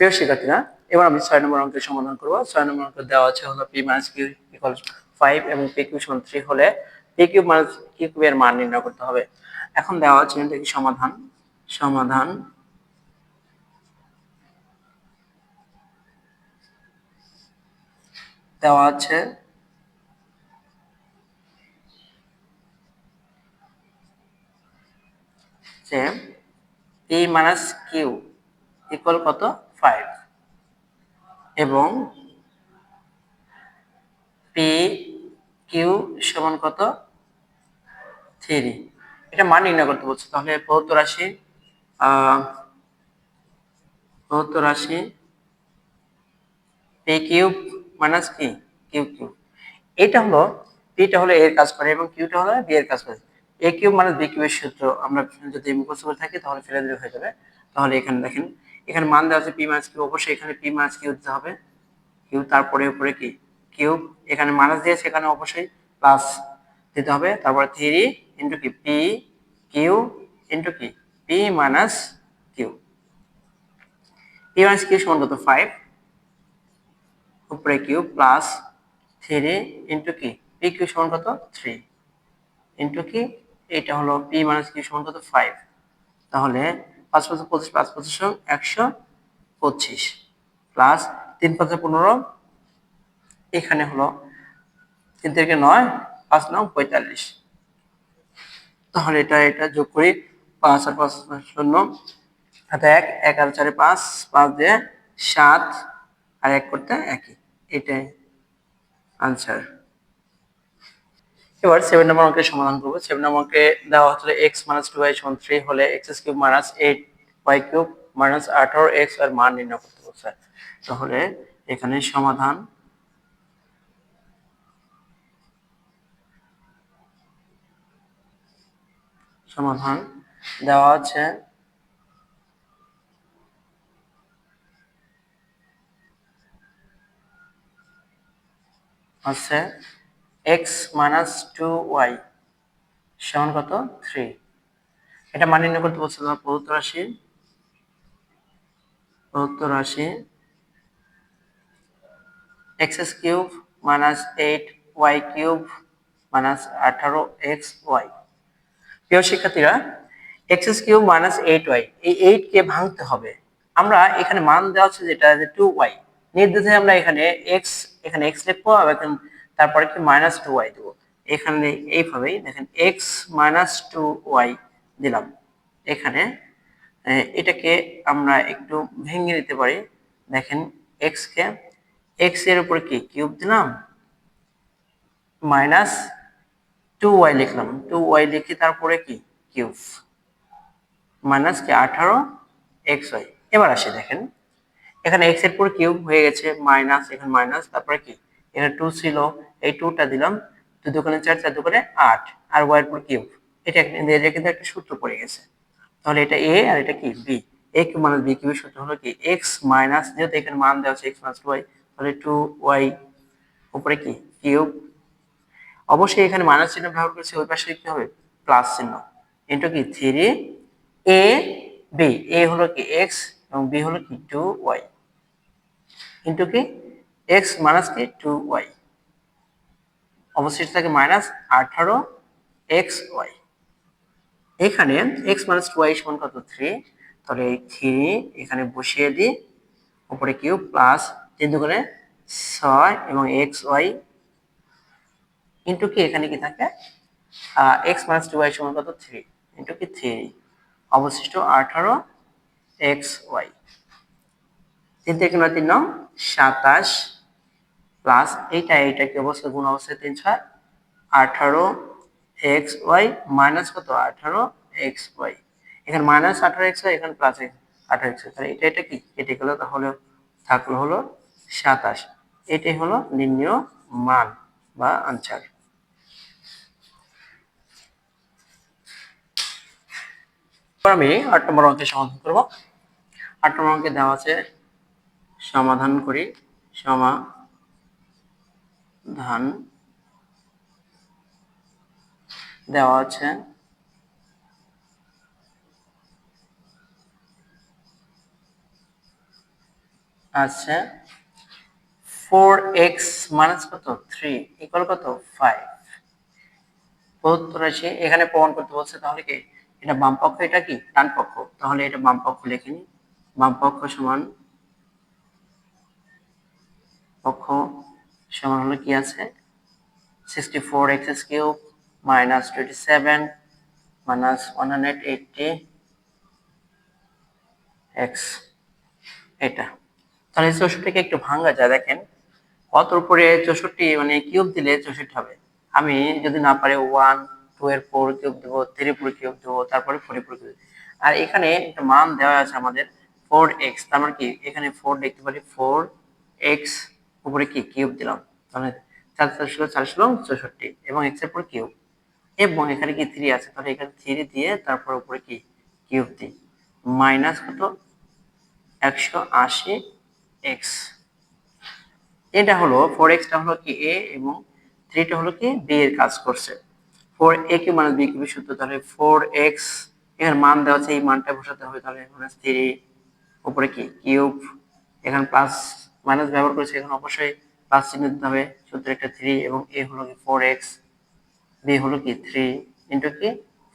প্রিয় শিক্ষার্থীরা, এবার আমি ছয় নম্বর অঙ্কের সমাধান করব। ছয় নম্বর অঙ্ক দেওয়া আছে হলো P minus Q equal five এবং পি কিউ সমান থ্রি হলে P Q minus Q Q এর মান নির্ণয় করতে হবে। এখন দেওয়া আছে দেখি সমাধান। সমাধান দেওয়া আছে যে পি মাইনাস কিউ ইকুয়াল কত? ফাইভ এবং পি কিউ সমান কত? এটা মান নির্ণয় করতে বলছে। তাহলে রাশি রাশি পি কিউব মাইনাস কি এটা হলো হলো এর কাজ করে এবং কিউটা হলো বি এর কাজ করে। এ কিউব মানে বি কিউবের সূত্র আমরা যদি মুখস্থ করে থাকি, তাহলে ফেলে দিলে হয়ে যাবে। তাহলে এখানে দেখেন এখানে মান দেওয়া আছে পি মাইনাস কিউ অবশ্যই এখানে পি মাইনাস কিউ দিতে হবে। কিউ তারপরে উপরে কি? কিউব এখানে মাইনাস দিয়ে সেখানে অবশ্যই প্লাস দিতে হবে। তারপরে থ্রি ইন্টু কি? পি কিউ ইন্টু কি? P minus Q P minus Q সমান কত? ফাইভ উপরে কিউ প্লাস থ্রি ইন্টু কি? পি কিউ সমান কত? থ্রি ইন্টু কি? এটা হলো পি মাইনাস কিউ সমান কত? ফাইভ তাহলে পাঁচ পাঁচ পঁচিশ পাঁচ পঁচিশ একশো পঁচিশ। প্লাস তিন পাঁচে পনেরো, এখানে হলো তিন থেকে নয়, পাঁচ নয় পঁয়তাল্লিশ। তাহলে এটা এটা যোগ করি পাঁচ আর পাঁচ শূন্য হাতে এক এক আর চারে পাঁচ পাঁচ দিয়ে সাত, আর এক করতে একই। এটাই আনসার এবার সেভেন নম্বর অঙ্কের সমাধান করব। সেভেন নম্বর অঙ্কে দেওয়া হচ্ছে এক্স মাইনাস টু ওয়াই সমান থ্রি হলে X cube minus eight Y cube minus আঠারো এক্সের মান নির্ণয় করতে বলছে তাহলে এখানে সমাধান সমাধান দেওয়া আছে। আছে। এক্স মাইনাস টু ওয়াই সমান কত? থ্রি এটা মান নির্ণয় করতে বলছে তোমার প্রদত্ত রাশি। প্রদত্ত রাশি X cube minus eight Y cube minus আঠারো এক্স ওয়াই প্রিয় শিক্ষার্থীরা X cube minus eight Y এই এইট কে ভাঙতে হবে। আমরা এখানে মান দেওয়া হচ্ছে যেটা টু ওয়াই নির্দেশে আমরা এখানে এক্স এখানে এক্স লিখব এখন তারপরে কি মাইনাস টু ওয়াই দেবো। এখানে এইভাবেই দেখেন এক্স মাইনাস টু ওয়াই দিলাম। এখানে এটাকে আমরা একটু ভেঙে নিতে পারি। দেখেন এক্স কে এক্সের উপরে কি কিউব দিলাম? মাইনাস টু ওয়াই লিখলাম। টু ওয়াই লিখে তারপরে কি? কিউব মাইনাস কি আঠারো এক্স ওয়াই এবার আসি দেখেন। এখানে এক্সের পর কিউব হয়ে গেছে মাইনাস এখানে মাইনাস তারপরে কি? এখানে টু ছিল এই টুটা দিলাম। দু দোকানে চার চার দোকানে আট আর ওয়াই এর পর কিউব এটা এটা কিন্তু একটা সূত্র পড়ে গেছে। তাহলে এটা এ আর এটা কি? B A cube minus B কিউবের সূত্র হলো কি? এক্স মাইনাস যেহেতু এখানে মান দেওয়া আছে এক্স মাইনাস ওয়াই তাহলে টু ওয়াই উপরে কি? কিউব অবশ্যই এখানে মাইনাস চিহ্ন ব্যবহার করেছে, ওই পাশে কি হবে প্লাস চিহ্ন। ইন্টু কি? থ্রি এ বি এ হলো কি এক্স এবং বি হলো কি টু ওয়াই ইন্টু কি? এক্স মাইনাস কি টু ওয়াই অবশিষ্ট থাকে মাইনাস আঠারো এক্স ওয়াই এখানে এক্স মাইনাস টু ওয়াই সমান কত? থ্রি তাহলে এই থ্রি এখানে বসিয়ে দিই। উপরে কিউ প্লাস তিন দুগুণে ছয় এবং এক্স ওয়াই ইন্টু কি এখানে কি থাকে? এক্স মাইনাস টু ওয়াই সমান কত? থ্রি ইন্টু কি থ্রি অবশিষ্ট আঠারো এক্স ওয়াই তিন থেকে নয় তিন নং সাতাশ প্লাস এইটা এইটা কি অবস্থায় গুণ অবস্থায় তিন, ছয়, আঠারো, এক্স, ওয়াই, মাইনাস কত? আঠারো, এক্স, ওয়াই। এখানে মাইনাস আঠারো, এক্স, ওয়াই, এখানে প্লাস আঠারো, এক্স তাহলে এটা এটা কি? কেটে গেল তাহলে থাকল হলো সাতাশ। এটাই হলো নির্ণয় মান বা আনসার। আমি আট নম্বর অঙ্কের সমাধান করব। আট নম্বর অঙ্কে দেওয়া আছে সমাধান করি সমাধান দেওয়া আছে। আচ্ছা ফোর এক্স মাইনাস কত? থ্রি ইকুয়াল কত? ফাইভ রাশি এখানে প্রমাণ করতে বলছে, তাহলে কি? এটা বাম পক্ষ, এটা কি? ডান পক্ষ। তাহলে এটা বাম পক্ষ লিখে নি বাম পক্ষ সমান পক্ষ সমান হলো কি আছে? Sixty four X cube minus twenty seven minus one hundred eighty X এটা। তাহলে চৌষট্টিকে একটু ভাঙা যায়। দেখেন, কত উপরে চৌষট্টি মানে কিউব দিলে চৌষট্টি হবে। আমি যদি না পারি ওয়ান টু এর ফোর কিউব দেবো থ্রি ফোর কিউব দেবো, তারপরে ফোর ফোর কিউব আর এখানে একটা মান দেওয়া আছে আমাদের ফোর এক্স তার মানে কি? এখানে ফোর দেখতে পারি ফোর এক্স উপরে কি? কিউব দিলাম। তাহলে চার চার ষোলো চার ষোলো, চৌষট্টি এবং এক্সের পর কিউব। এবং এখানে কি থ্রি আছে? তাহলে এখানে থ্রি দিয়ে তারপর উপরে কি? কিউব দিই। মাইনাস কত? একশো আশি এক্স এটা হলো ফোর এক্সটা হলো কি? এ এবং থ্রিটা হলো কি? বি এর কাজ করছে। Four A cube minus B cube সূত্র। তাহলে ফোর এক্স এখানে মান দেওয়া আছে, এই মানটা বসাতে হবে। তাহলে মাইনাস থ্রি উপরে কি? কিউব। এখানে প্লাস মাইনাস ব্যবহার করেছে, এখানে অবশ্যই প্লাস চিহ্ন দিতে হবে। সূত্র একটা থ্রি এবং এ হলো কি ফোর এক্স বি হলো কি থ্রি ইন্টু কি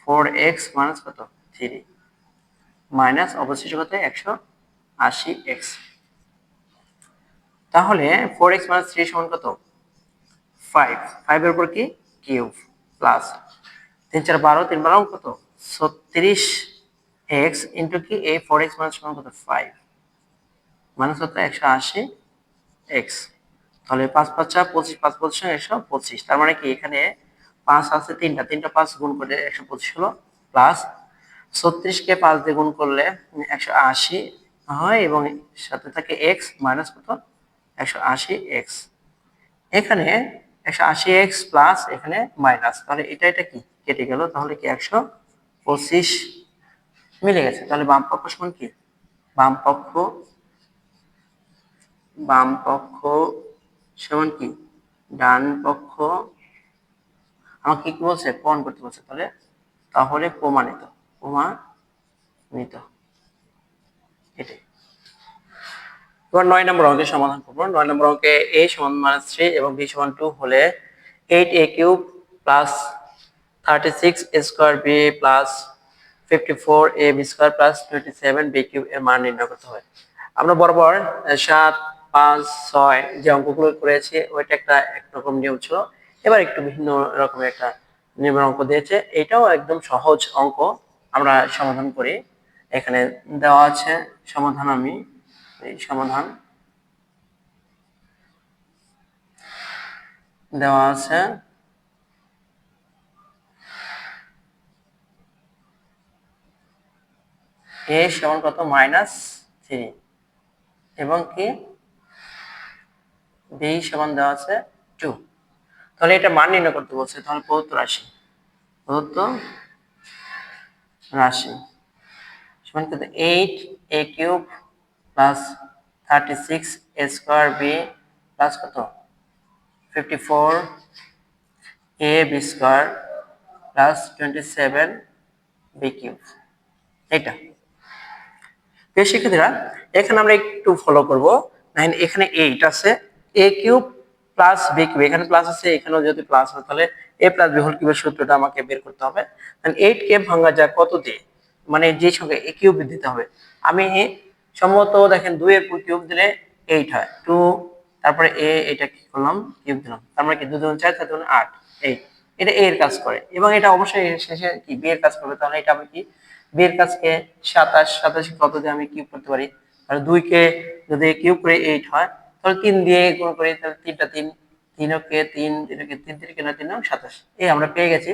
ফোর এক্স মাইনাস কত? থ্রি মাইনাস অবশিষ্ট কত? একশো আশি এক্স তাহলে ফোর এক্স মাইনাস থ্রি সমান কত? ফাইভ ফাইভের উপর কি? কিউব প্লাস তিন চার বারো, তিন বারো কত? ছত্রিশ এক্স ইন্টু কি? এই ফোর এক্স মাইনাস সমান কত? ফাইভ মাইনাস কত? একশো আশি এক্স তাহলে পাঁচ পাঁচ চার, পঁচিশ, পাঁচ পঁচিশ একশো পঁচিশ। তার মানে কি? এখানে পাঁচ আছে তিনটা তিনটা পাঁচ গুণ করে একশো পঁচিশ হলো প্লাস ছত্রিশকে পাঁচ দিয়ে গুণ করলে একশো আশি হয় এবং সাথে থাকে এক্স মাইনাস কত? একশো আশি এক্স এখানে একশো আশি এক্স প্লাস এখানে মাইনাস তাহলে এটা এটা কি? কেটে গেল, তাহলে কি একশো পঁচিশ? মিলে গেছে। তাহলে বাম পক্ষ সমান কি? বাম পক্ষ বাম পক্ষ সমান কি? ডান পক্ষ। আমাকে কি বলছে? প্রমাণ করতে বলছে তাহলে? তাহলে প্রমাণিত প্রমাণিত। এবার নয় নম্বর অঙ্কের সমাধান করব। নয় নম্বর অঙ্কে এ সমান মাইনাস থ্রি এবং বি সমান টু হলে eight A cube plus thirty six square B plus fifty four A B square plus twenty seven B cube এর মান নির্ণয় করতে হয় আমরা বরাবর সাত পাঁচ ছয় যে অঙ্কগুলো করেছে, ওইটা একটা একরকম নিয়ম ছিল। এবার একটু ভিন্ন রকমের একটা নিয়মের অঙ্ক দিয়েছে। এটাও একদম সহজ অঙ্ক। আমরা সমাধান করি। এখানে দেওয়া আছে সমাধান আমি, এই সমাধান। দেওয়া আছে এ সমান কত? Minus three. এবং কি? বি সমান দেওয়া আছে টু। তাহলে এটা মান নির্ণয় করতে বলছে, তাহলে প্রদত্ত রাশি। প্রদত্ত রাশি। সমান কত eight A cube plus thirty six A square B plus কত? Fifty four A B square plus twenty seven B cube এটা প্রিয় শিক্ষার্থীরা, এখানে আমরা একটু ফলো করব। এখানে এইট আছে A cube plus B cube এখানে প্লাস আছে, এখানেও যদি প্লাস আছে, তাহলে এ প্লাস বি হোল কিউবের সূত্রটা আমাকে বের করতে হবে। এইট কে ভাঙা যায় কত দিয়ে? মানে যে সঙ্গে এ কিউব দিতে হবে। আমি সম্ভবত দেখেন দুই এর কিউব দিলে এইট হয়। টু তারপরে এ এটা কি করলাম? কিউব দিলাম। তার মানে কি? দুগুণ চার চার দুগুণ আট এইট এটা এ এর কাজ করে। এবং এটা অবশ্যই শেষে কি? বি এর কাজ করবে। তাহলে এটা আমি কি? বি এর কাজকে সাতাশ সাতাশ কত দিয়ে আমি কিউব করতে পারি? তাহলে দুই কে যদি কিউব করে এইট হয় তাহলে তিন দিয়ে গুণ করি তাহলে তিনটা তিন তিন, তিনকে তিন তিনকে তিন তিন কেন তিন সাতাশ। এই আমরা পেয়ে গেছি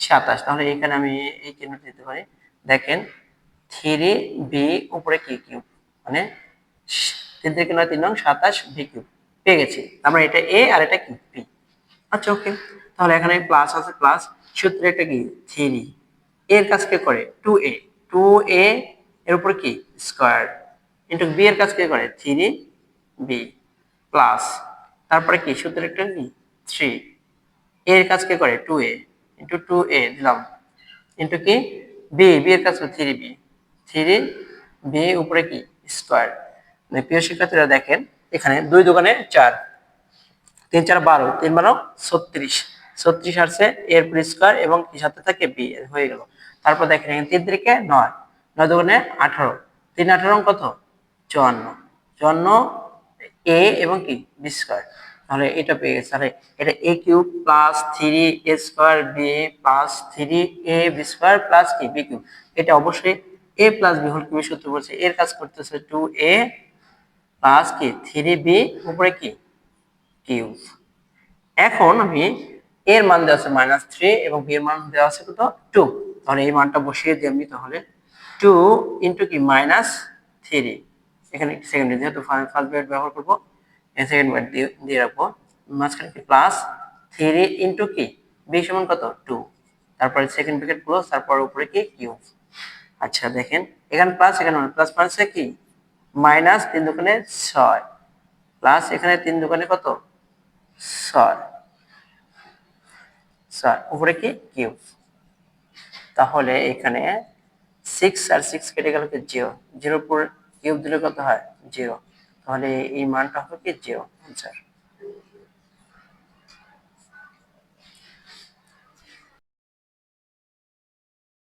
সাতাশ। তাহলে এখানে আমি এই চিহ্নটা দিতে পারি। দেখেন, থ্রি বি উপরে কি কিউব? মানে তিন থেকে নয়, তিন সাতাশ বি কিউব। পেয়ে গেছি। আমরা এটা এ আর এটা কি পি। আচ্ছা ওকে। তাহলে এখানে প্লাস আছে, প্লাস। সূত্রে একটা কি? থ্রি। এর কাজ কে করে? টু এ। টু এ এর উপর কি? স্কোয়ার। ইন্টু বি এর কাজ কে করে? Three B. প্লাস তারপরে কি? সূত্রে একটা কি থ্রি। এর কাজ কে করে? Two A. Into two A দিলাম। ইন্টু কি? বি। বি এর কাজ থ্রি বি। থ্রি বি উপরে কি? স্কোয়ার। মানে প্রিয় শিক্ষার্থীরা দেখেন, এখানে দুই দোকানে চার। তিন, চার, বারো। তিন, বারো, ছত্রিশ। ছত্রিশ আসছে এর পর স্কোয়ার এবং কি সাথে থাকে? বি হয়ে গেল। তারপর দেখেন, এখানে তিন তিরিকে নয়। নয় দোকানে আঠারো। তিন আঠারো কত? চুয়ান্ন। চুয়ান্ন এ এবং কি বি স্কোয়ার তাহলে এটা পেয়ে গেছে। তাহলে এটা a cube plus three a square b plus three a b square plus কি বি কিউব এটা অবশ্যই এ প্লাস বি হোল কিউবের সূত্র বলছে। এর কাজ করতেছে টু এ প্লাস কি? থ্রি বি উপরে কি? কিউব এখন আমি এর মান দেওয়া আছে মাইনাস থ্রি এবং বি এর মান দেওয়া আছে কত? টু তাহলে এই মানটা বসিয়ে দিই আমি তাহলে টু ইন্টু কি? মাইনাস থ্রি এখানে একটি সেকেন্ড যেহেতু ফার্স্ট ব্রেড ব্যবহার করব সেকেন্ড ব্রেড দিয়ে দিয়ে রাখব। মাঝখানে কি? প্লাস থ্রি ইন্টু কি? বি সমান কত? টু তারপরে সেকেন্ড ব্রেকেট ক্লোজ তারপর উপরে কি? কিউব আচ্ছা দেখেন। এখানে প্লাস এখানে প্লাস প্লাসে কি? মাইনাস তিন দোকানে ছয়। প্লাস এখানে তিন দোকানে কত? ছয়। ছয়। উপরে কি? কিউব তাহলে এখানে সিক্স আর সিক্স কেটে গেল কি? জিরো জিরোর কিউব দিলে কত হয় জিরো। তাহলে এই মানটা হবে কি জিরো আনসার